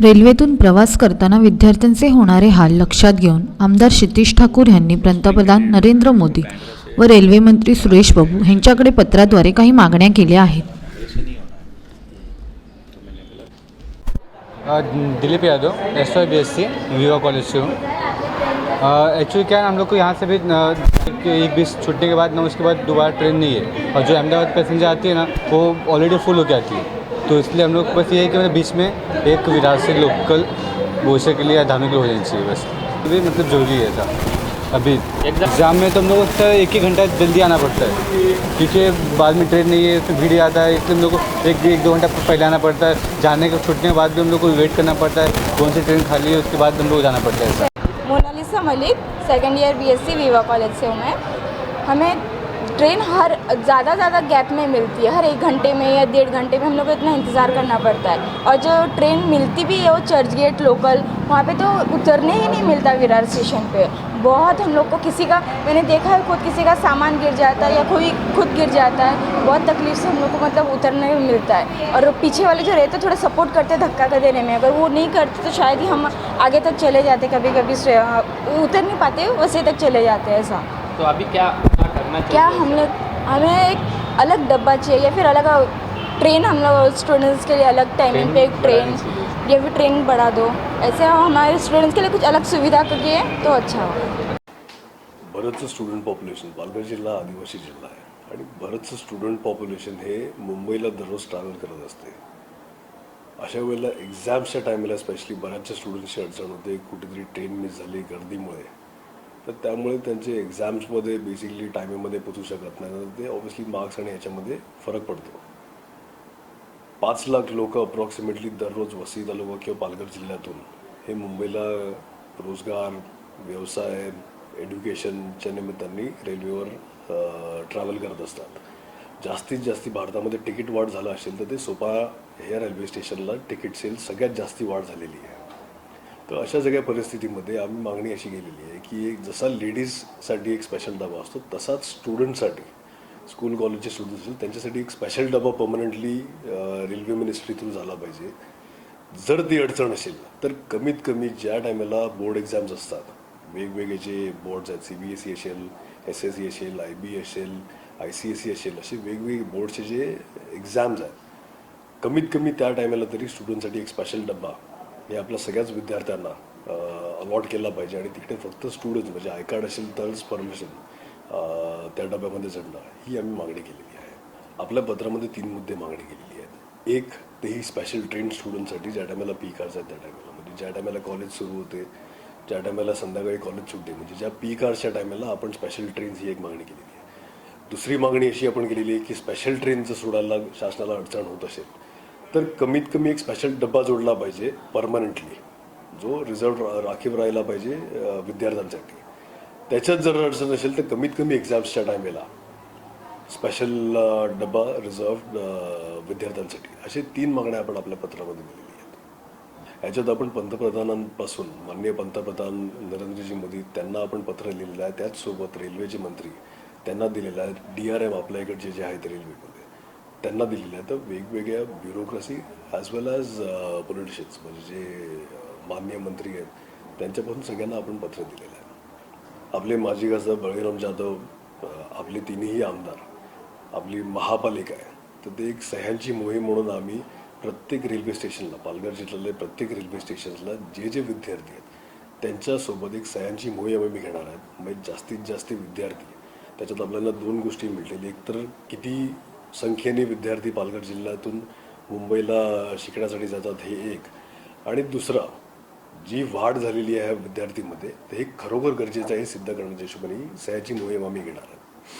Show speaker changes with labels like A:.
A: रेल्वेतून प्रवास करताना विद्यार्थ्यांचे होणारे हाल लक्षात घेऊन आमदार क्षितिश ठाकूर यांनी पंतप्रधान नरेंद्र मोदी व रेल्वेमंत्री सुरेश प्रभू यांच्याकडे पत्राद्वारे काही मागण्या केल्या आहेत.
B: Dilip Yadav S Y B S C Viva college से हूँ। एक्चुअली क्या है हम लोग को यहाँ से भी एक- बीस छुट्टी के बाद ना उसके बाद दोबारा ट्रेन नहीं है। और जो अहमदाबाद पैसेंजर आती है ना वो ऑलरेडी फुल होकर आती है। तो इसलिए हम लोग को बस ये है कि मतलब बीच में एक विराट से लोकल भविष्य के लिए या धार्मिक हो जानी चाहिए बस। ये मतलब ज़रूरी है ऐसा। अभी एग्ज़ाम में तो हम लोग को सर एक ही घंटा जल्दी आना पड़ता है। क्योंकि बाद में ट्रेन नहीं है तो भीड़ आता है इसलिए हम लोग को एक एक दो घंटा पहले आना पड़ता है। जाने के छुट्टियों के बाद भी हम लोग को वेट करना पड़ता है। कौन सी ट्रेन खाली है उसके बाद हम लोग को जाना पड़ता है
C: Monalisa Malik second year BSc Viva college से हूँ मैं। हमें ट्रेन हर ज़्यादा ज़्यादा गैप में मिलती है, हर एक घंटे में या डेढ़ घंटे में हम लोग को इतना इंतज़ार करना पड़ता है। और जो ट्रेन मिलती भी है, वो चर्च गेट लोकल, वहाँ पे तो उतरने ही नहीं मिलता विरार स्टेशन पे। बहुत हम लोग को किसी का, मैंने देखा है खुद किसी का सामान गिर जाता है या कोई खुद गिर जाता है, बहुत तकलीफ़ से हम लोग को मतलब उतरने में मिलता है। और पीछे वाले जो रहते थोड़ा सपोर्ट करते हैं धक्का कर देने में, अगर वो नहीं करते तो शायद ही हम आगे तक चले जाते कभी कभी उतर नहीं पाते, वैसे तक चले जाते हैं ऐसा।
D: तो अभी क्या करना चाहिए।
C: क्या हम लोग हमें एक अलग डब्बा चाहिए या फिर अलग ट्रेन हम लोग स्टूडेंट्स के लिए अलग टाइमिंग पे एक ट्रेन या फिर ट्रेन बढ़ा दो। ऐसे हमारे स्टूडेंट्स के लिए कुछ अलग सुविधा करिए तो अच्छा होगा
E: बरंचसं स्टुडंट पॉप्युलेशन पालघर जिल्हा आदिवासी जिल्हा आहे. आणि बरंचसं स्टुडंट पॉप्युलेशन हे मुंबईला दररोज ट्रॅव्हल करत असते. अशा वेळेला एक्झाम्सच्या टायमाला स्पेशली बऱ्याचशा स्टुडंट्सची अडचण होते. कुठेतरी ट्रेन मिस झाली गर्दीमुळे. तर त्यामुळे त्यांचे एक्झाम्समध्ये बेसिकली टायमिंगमध्ये पोचू शकत नाही. तर ते ऑब्व्हियसली मार्क्स आणि ह्याच्यामध्ये फरक पडतो. पाच लाख लोक अप्रॉक्सिमेटली दररोज वसई तालुका किंवा पालघर जिल्ह्यातून हे मुंबईला रोजगार व्यवसाय एड्युकेशनच्या निमित्ताने रेल्वेवर ट्रॅव्हल करत असतात. जास्तीत जास्ती भारतामध्ये तिकीट वाढ झालं असेल तर ते सोपा ह्या रेल्वे स्टेशनला तिकीट सेल सगळ्यात जास्ती वाढ झालेली आहे. तर अशा सगळ्या परिस्थितीमध्ये आम्ही मागणी अशी केलेली आहे की एक जसा लेडीजसाठी एक स्पेशल डबा असतो तसाच स्टुडंटसाठी स्कूल कॉलेजचे स्टुडंट असतील त्यांच्यासाठी एक स्पेशल डबा परमनंटली रेल्वे मिनिस्ट्री थ्रू झाला पाहिजे. जर ती अडचण असेल तर कमीत कमी ज्या टायमाला बोर्ड एक्झाम्स असतात वेगवेगळे जे बोर्ड्स आहेत सी बी एस सी असेल एस एस सी असेल आय बी असेल आय सी एस सी असेल असे वेगवेगळे बोर्डचे जे एक्झाम्स आहेत कमीत कमी त्या टायमाला तरी स्टुडंटसाठी एक स्पेशल डब्बा हे आपल्या सगळ्याच विद्यार्थ्यांना अलॉट केला पाहिजे आणि तिकडे फक्त स्टुडंट म्हणजे आय कार्ड असेल तरच परमिशन त्या डब्यामध्ये चढणं ही आम्ही मागणी केलेली आहे. आपल्या पत्रामध्ये तीन मुद्दे मागणी केलेली आहेत. एक ते ही स्पेशल ट्रेन स्टुडंटसाठी ज्या टायमाला पी कार्स आहेत त्या टायमाला म्हणजे ज्या टायमाला कॉलेज सुरू होते ज्या टायमाला संध्याकाळी कॉलेज सुटते. म्हणजे ज्या पी कार्सच्या टायमाला आपण स्पेशल ट्रेन्स ही एक मागणी केलेली आहे. दुसरी मागणी अशी आपण केलेली आहे की स्पेशल ट्रेनचं सोडायला शासनाला अडचण होत असेल तर कमीत कमी एक स्पेशल डब्बा जोडला पाहिजे परमनंटली जो रिझर्व राखीव राहिला पाहिजे विद्यार्थ्यांसाठी. त्याच्यात जर अडचण असेल तर कमीत कमी एक्झाम्सच्या टायमेला स्पेशल डब्बा रिझर्व विद्यार्थ्यांसाठी. असे तीन मागण्या आपण आपल्या पत्रामध्ये दिलेली आहेत. याच्यात आपण पंतप्रधानांपासून माननीय पंतप्रधान नरेंद्रजी मोदी त्यांना आपण पत्र लिहिलेलं आहे. त्याचसोबत रेल्वेचे मंत्री त्यांना दिलेलं आहे. डी आर एम आपल्या इकडचे जे आहेत रेल्वे त्यांना दिलेल्या आहे तर वेगवेगळ्या bureaucracy as well as politicians म्हणजे जे uh, मान्य मंत्री आहेत त्यांच्यापासून सगळ्यांना आपण पत्र दिलेलं आहे. आपले माजी खासदार बळीराम जाधव uh, आपले तिन्ही आमदार आपली महापालिका आहे तर ते एक सह्यांची मोहीम म्हणून आम्ही प्रत्येक रेल्वे स्टेशनला पालघर जिल्ह्यातले प्रत्येक रेल्वे स्टेशन्सला जे जे विद्यार्थी आहेत त्यांच्यासोबत एक सह्यांची मोहीम आम्ही घेणार आहेत. म्हणजे जास्तीत जास्त विद्यार्थी त्याच्यात आपल्याला दोन गोष्टी मिळतील. एक तर किती संख्येने विद्यार्थी पालघर जिल्ह्यातून मुंबईला शिकण्यासाठी जातात हे एक. आणि दुसरा जी वाढ झालेली आहे विद्यार्थीमध्ये ते हे खरोखर गरजेचं आहे सिद्ध करण्याच्या हिशोबाने सह्याची मोहीम आम्ही घेणार आहोत.